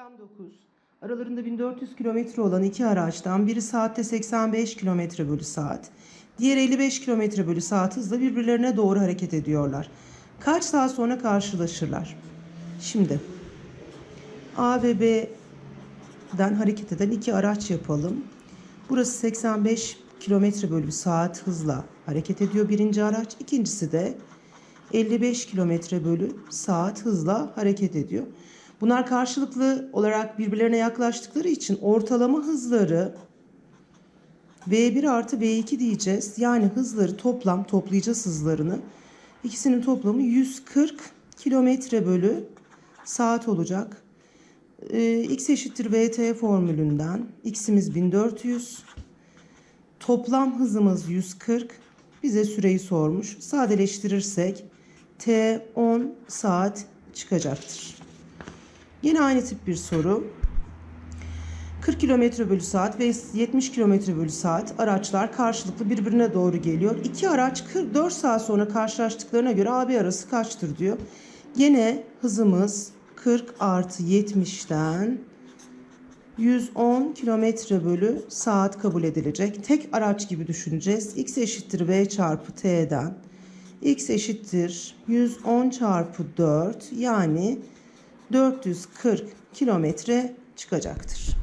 Problem 9. Aralarında 1400 kilometre olan iki araçtan biri saatte 85 kilometre bölü saat, diğeri 55 kilometre bölü saat hızla birbirlerine doğru hareket ediyorlar. Kaç saat sonra karşılaşırlar? Şimdi A ve B'den hareket eden iki araç yapalım. Burası 85 kilometre bölü saat hızla hareket ediyor birinci araç. İkincisi de 55 kilometre bölü saat hızla hareket ediyor. Bunlar karşılıklı olarak birbirlerine yaklaştıkları için ortalama hızları V1 artı V2 diyeceğiz. Yani hızları toplam toplayacağız hızlarını. İkisinin toplamı 140 kilometre bölü saat olacak. Ee, X eşittir VT formülünden x'imiz 1400. Toplam hızımız 140. Bize süreyi sormuş. Sadeleştirirsek T 10 saat çıkacaktır. Yine aynı tip bir soru. 40 km bölü saat ve 70 km bölü saat araçlar karşılıklı birbirine doğru geliyor. İki araç 44 saat sonra karşılaştıklarına göre AB arası kaçtır diyor. Yine hızımız 40 artı 70'ten 110 kilometre bölü saat kabul edilecek. Tek araç gibi düşüneceğiz. X eşittir V çarpı T'den. X eşittir 110 çarpı 4 yani 440 kilometre çıkacaktır.